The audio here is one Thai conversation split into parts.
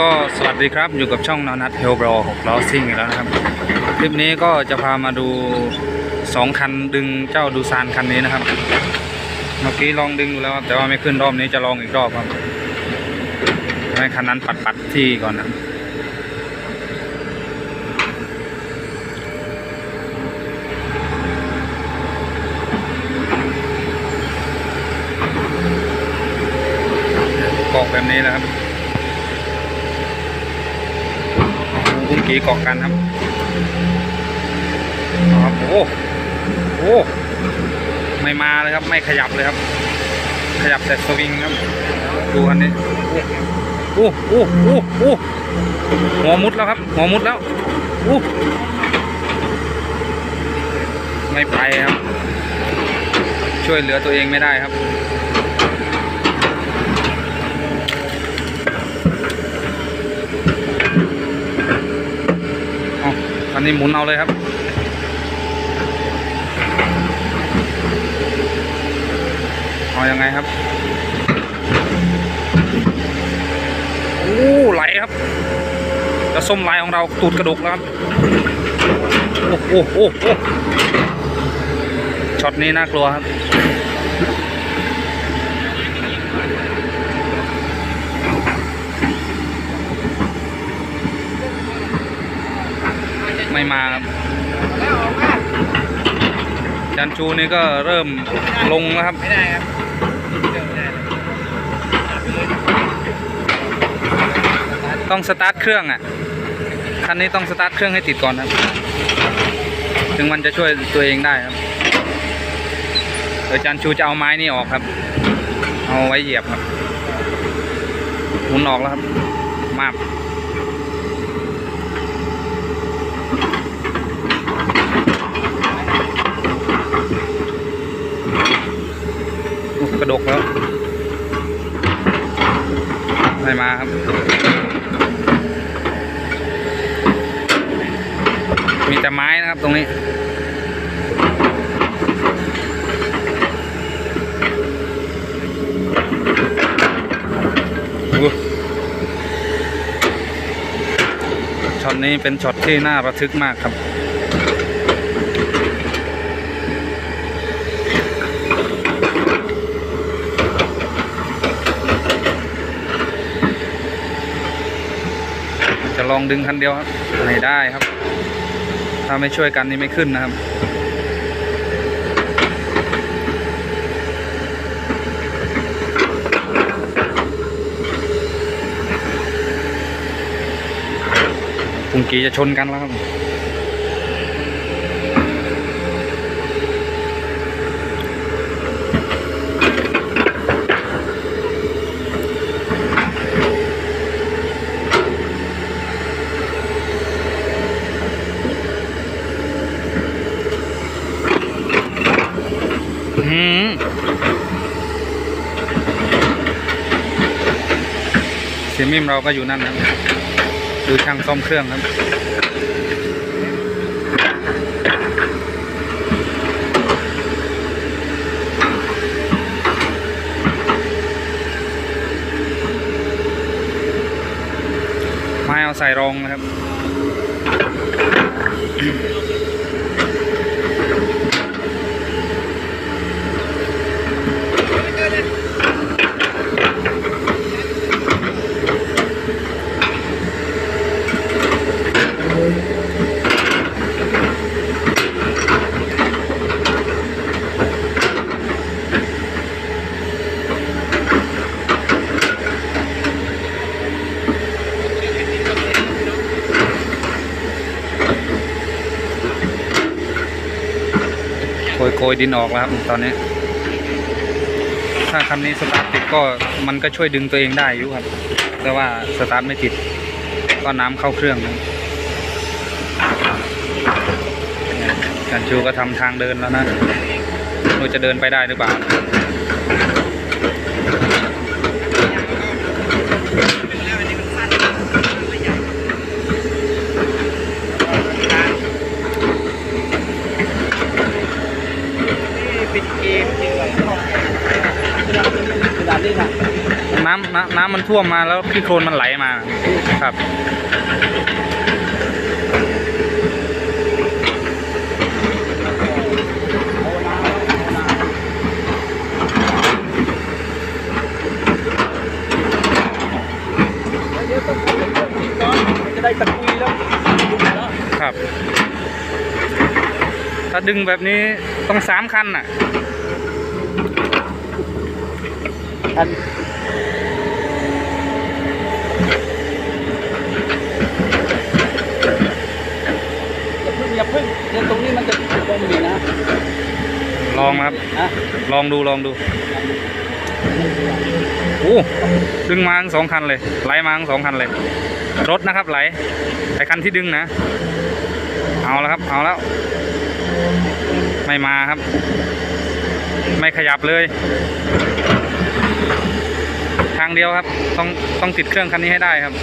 ก็สวัสดีครับอยู่กับช่องนอนัทเฮลบรอหกล้อซิ่งอีกแล้วนะครับ คลิปนี้ก็จะพามาดูสองคันดึงเจ้าดูซานคันนี้นะครับ เมื่อกี้ลองดึงดูแล้ว แต่ว่าไม่ขึ้นรอบนี้จะลองอีกรอบครับให้คันนั้นปัดปัดที่ก่อนนะครับเกาะแบบนี้นะครับ คุณ กีเกาะกันครับเอาครับโอ้โหไม่มาเลยครับ ไม่ขยับเลยครับ ขยับแต่สวิงครับ ดูอันนี้โอ้โอ้โอ้โอ้หัวมุดแล้วครับหัวมุดแล้วโอ้ไม่ไปครับ ช่วยเหลือตัวเองไม่ได้ครับ อันนี้หมุนเอาเลยครับเอายังไงครับโอ้ไหลครับจะส้มไหลของเราตูดกระดกแล้วครับโอ้โหโอ้โหช็อตนี้น่ากลัวครับ ไม่มาครับจันชูนี่ก็เริ่มลงแล้วครับ ไม่ได้ครับเดินไม่ได้เลยต้องสตาร์ทเครื่องอะ คันนี้ต้องสตาร์ทเครื่องให้ติดก่อนครับ ถึงมันจะช่วยตัวเองได้ครับ เดี๋ยวจันชูจะเอาไม้นี่ออกครับ เอาไว้เหยียบครับหมุนออกแล้วครับ มาบ กระดกแล้วไม่มาครับ มีแต่ไม้นะครับตรงนี้ช็อตนี้เป็นช็อตที่น่าระทึกมากครับ ลองดึงคันเดียวครับไม่ได้ครับ ถ้าไม่ช่วยกันนี่ไม่ขึ้นนะครับปุงกีจะชนกันแล้วครับ เมิมเราก็อยู่นั่นนะครับดูช่างซ่อมเครื่องครับไม้เอาใส่รองนะครับ ยโกยดินออกแล้วครับตอนนี้ ถ้าคันนี้สตาร์ทติดก็มันก็ช่วยดึงตัวเองได้อยู่ครับ แต่ว่าสตาร์ทไม่ติด ก็น้ำเข้าเครื่องกันชูก็ทำทางเดินแล้วนะไม่รู้จะเดินไปได้หรือเปล่า ปิด เลยค่ะน้ำน้ำน้ำมันท่วมมาแล้วขี้โคลนมันไหลมาครับ จะได้ตะกุยแล้วดูแล้วครับ ถ้าดึงแบบนี้ต้องสามคันน่ะ อันอย่าพึ่งอย่าพึ่งเดี๋ยวตรงนี้มันจะตรงนี้นะลองนะครับ นะลองดูลองดูโอ้ดึงมาทั้งสองคันเลย ไหลมาทั้งสองคันเลย รถนะครับไหลไอคันที่ดึงนะ เอาแล้วครับ เอาแล้ว ไม่มาครับ ไม่ขยับเลย ทางเดียวครับ ต้องต้องติดเครื่องคันนี้ให้ได้ครับ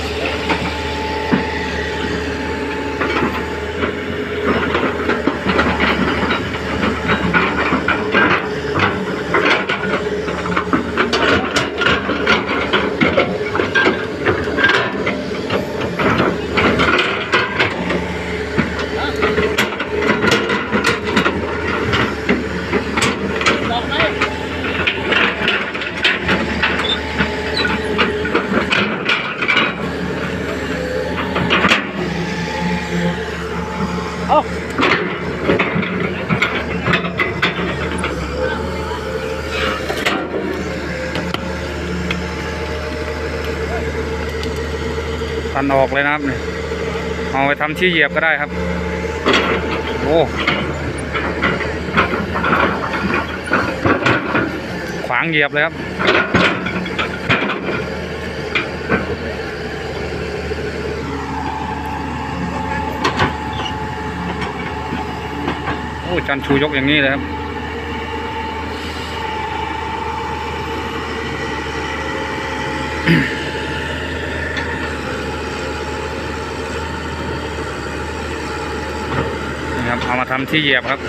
ตันออกเลยนะครับเนี่ยเอาไปทำที่เหยียบก็ได้ครับ โอ้ขวางเหยียบเลยครับโอ้จันชูยกอย่างนี้เลยครับอามา ทำที่เหยียบครับ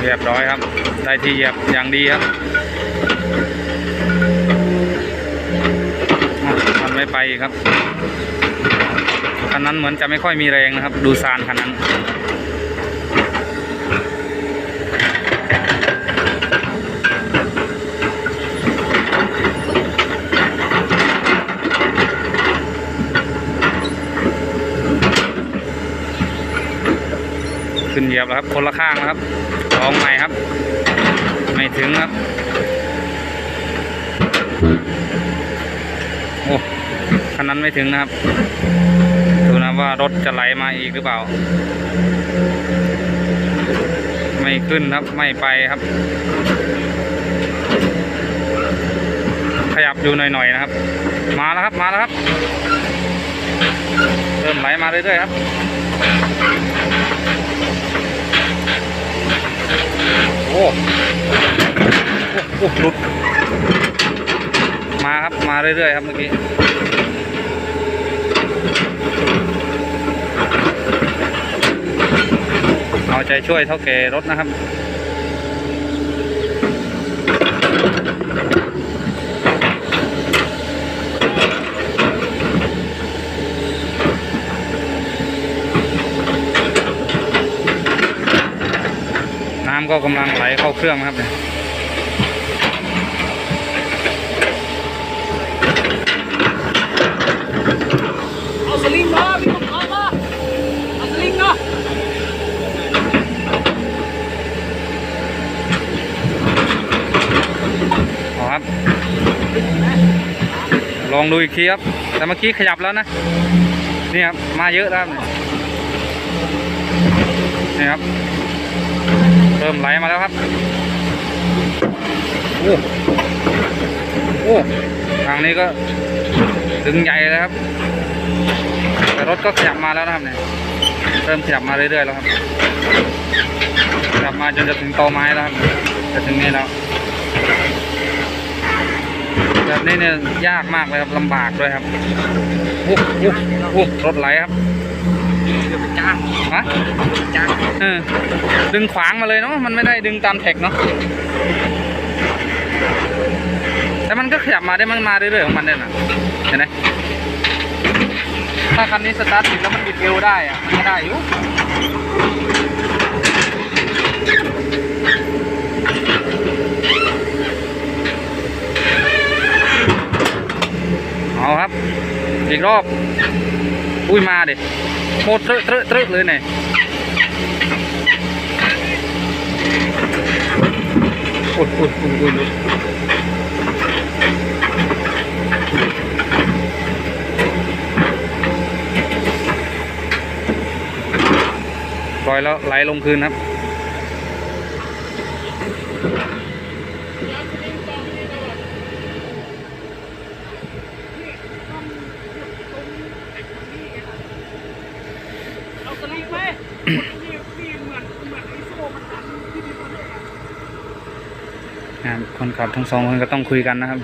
เรียบร้อยครับ ได้ที่เหยียบอย่างดีครับมันไม่ไปครับคันนั้นเหมือนจะไม่ค่อยมีแรงนะครับ ดูซานคันนั้น ขึ้นเหยียบแล้วครับ คนละข้างนะครับลองใหม่ครับ ไม่ถึงครับ โอ้คันนั้นไม่ถึงนะครับ ดูนะว่ารถจะไหลมาอีกหรือเปล่า ไม่ขึ้นครับ ไม่ไปครับ ขยับอยู่หน่อยๆนะครับ มาแล้วครับ มาแล้วครับ เริ่มไหลมาเรื่อยๆครับ โอ้โอ้โอ้หลุดมาครับ มาเรื่อยๆครับเมื่อกี้เอาใจช่วยเท่าแก่รถนะครับำก็กำลังไหลเข้าเครื่องนะครับเนี่ยเอาสลิงมาพี่ผมเอามาเอาสลิงมาเอาครับ ลองดูอีกทีครับ แต่เมื่อกี้ขยับแล้วนะ นี่ครับ มาเยอะแล้วครับนี่ครับเริ่มไหลมาแล้วครับโอ้โอ้ทางนี้ก็ดึงใหญ่เลยครับ แต่รถก็ขยับมาแล้วนะครับเนี่ยเริ่มขยับมาเรื่อยๆแล้วครับขยับมาจนจะถึงตอไม้แล้วครับจะถึงนี่แล้วแบบนี้เนี่ยยากมากเลยครับลำบากด้วยครับโอ้โหโอ้โหรถไหลครับ เดี๋ยวไปจ้างฮะจ้างเออดึงขวางมาเลยเนาะมันไม่ได้ดึงตามแท็กเนาะแต่มันก็ขยับมาได้มันมาเรื่อยๆของมันเนี่ยนะเห็นไหมถ้าคันนี้สตาร์ทติดแล้วมันบิดเอวได้อะมันก็ได้อยู่เอาครับ อีกรอบ อุ้ยมาเดิ โคตรเตอะเตอะเลยเนี่ยอุ้ยอุ้ยอุ้ยอุ้ยอุ้ยปล่อยแล้วไหลลงคืนครับ เอาสลิงไหมนี่นี่เหมือนเหมือนไอ้โซ่มันตันที่มีคนเลยอะ นะ ครับทั้งสองคนก็ต้องคุยกันนะครับ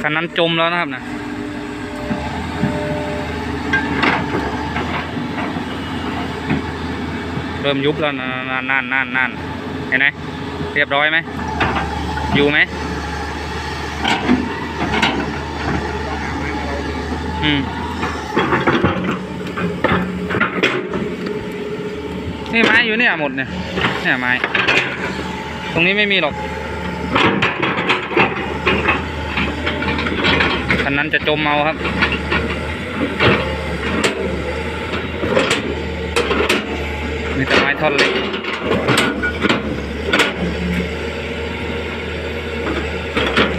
คันนั้นจมแล้วนะครับนะเริ่มยุบแล้วนะนั่นนั่นนั่นนั่นเห็นไหมเรียบร้อยไหมอยู่ไหมอืม นี่ไม้อยู่เนี่ยหมดเนี่ยเนี่ยไม้ ตรงนี้ไม่มีหรอกคันนั้นจะจมเมาครับมีแต่ไม้ท่อนเล็ก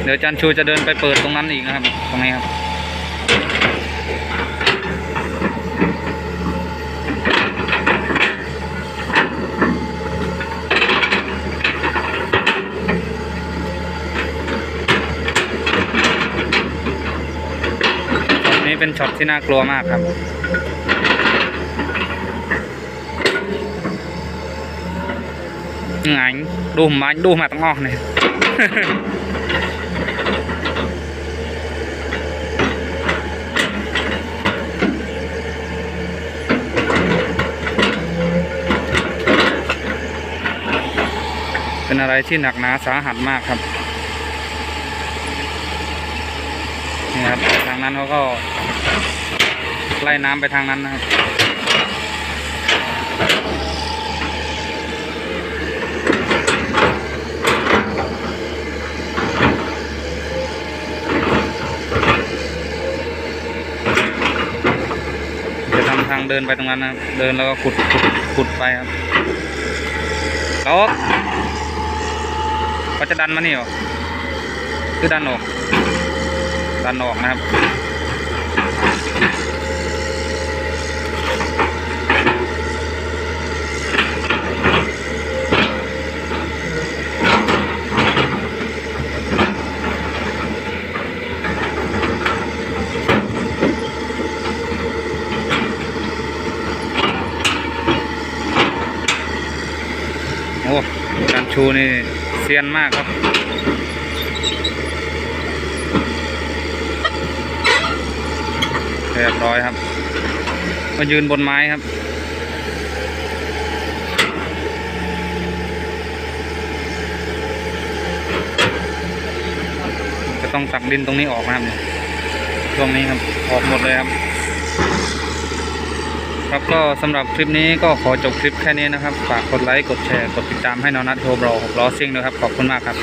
เดี๋ยวจันชูจะเดินไปเปิดตรงนั้นอีกนะครับ ตรงนี้ครับ เป็นช็อตที่น่ากลัวมากครับ ไงดูมาดูมาตั้งออกเนี่ยเป็นอะไรที่หนักหนาสาหัสมากครับ นี่ครับางนั้นเขาก็ไล่น้ำไปทางนั้นนะครับจะทำทางเดินไปตรงนั้นนะเดินแล้วก็ขุดขุดขุดไปครับแล้วเขาจะดันมานี่หรอคือดันออก ดันออกนะครับโอ้การชูนี่เซียนมากครับ รียบร้อยครับ มายืนบนไม้ครับ จะต้องตักดินตรงนี้ออกนะครับเลยช่วงนี้ครับ ออกหมดเลยครับ ครับก็สำหรับคลิปนี้ก็ขอจบคลิปแค่นี้นะครับ ฝากกดไลค์ กดแชร์ กดติดตามให้นอนัทโฮบรอหกล้อซิ่งด้วยครับ ขอบคุณมากครับ